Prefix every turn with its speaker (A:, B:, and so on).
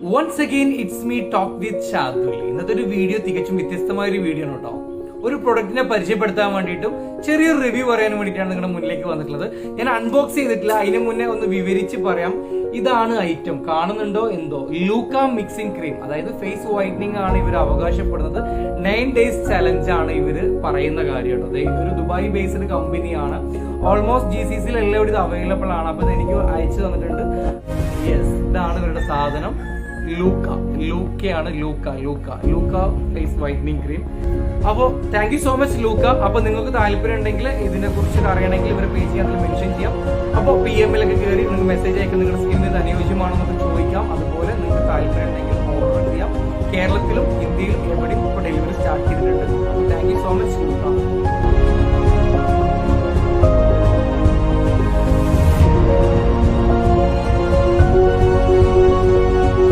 A: Once again it's me talk with Shaduli ഇന്നത്തെ ഒരു video തികച്ചും വ്യത്യസ്തമായ ഒരു വീഡിയോ ആണ് കേട്ടോ. ഒരു പ്രൊഡക്റ്റിനെ പരിചയപ്പെടുത്താൻ വേണ്ടിയിട്ടും ചെറിയൊരു റിവ്യൂ പറയാൻ വേണ്ടിയിട്ടാണ് നിങ്ങളുടെ മുന്നിലേക്ക് വന്നിട്ടുള്ളത്. ഞാൻ അൺബോക്സ് ചെയ്തിട്ടില്ല. അതിന് മുന്നേ ഒന്ന് വിവരിച്ച് പറയാം. ഇതാണ് ഐറ്റം കാണുന്നുണ്ടോ എന്തോ? ലൂക്ക മിക്സിംഗ് ക്രീം അതായത് ഫേസ് വൈറ്റനിങ് ആണ് ഇവർ അവകാശപ്പെടുന്നത്. നയൻ ഡേയ്സ് ചലഞ്ച് ആണ് ഇവർ പറയുന്ന കാര്യം കേട്ടോ. ഇതൊരു ദുബായ് ബേസ്ഡ് കമ്പനിയാണ് ഓൾമോസ്റ്റ് ജി സി സിയിൽ എല്ലാവരും ഇത് അവൈലബിൾ ആണ്. അപ്പൊ എനിക്ക് അയച്ചു തന്നിട്ടുണ്ട്. യെസ് ഇതാണ് ഇവരുടെ സാധനം. Luka ലൂക്കയാണ് Luka Luka. Luka face whitening cream അപ്പോൾ thank you so much Luka. അപ്പോൾ നിങ്ങൾക്ക് താല്പര്യം ഉണ്ടെങ്കിൽ ഇതിനെ കുറിച്ച് അറിയണമെങ്കിൽ ഇവരെ പേജ് ചെയ്യാൻ മെൻഷൻ ചെയ്യാം. അപ്പോൾ പി എമ്മിലൊക്കെ കയറി നിങ്ങൾക്ക് മെസ്സേജ് അയക്കാൻ നിങ്ങളുടെ സ്കിന്നിൽ സ്കിന്നിന് അനുയോജ്യമാണെന്നൊക്കെ ചോദിക്കാം. അതുപോലെ നിങ്ങൾക്ക് താല്പര്യം ഉണ്ടെങ്കിൽ ഓർഡർ ചെയ്യാം. കേരളത്തിലും ഇന്ത്യയിലും എവിടെയും ഇപ്പോൾ ഡെലിവറി സ്റ്റാർട്ട് ചെയ്തിട്ടുണ്ട്. അപ്പോൾ thank you so much Luka.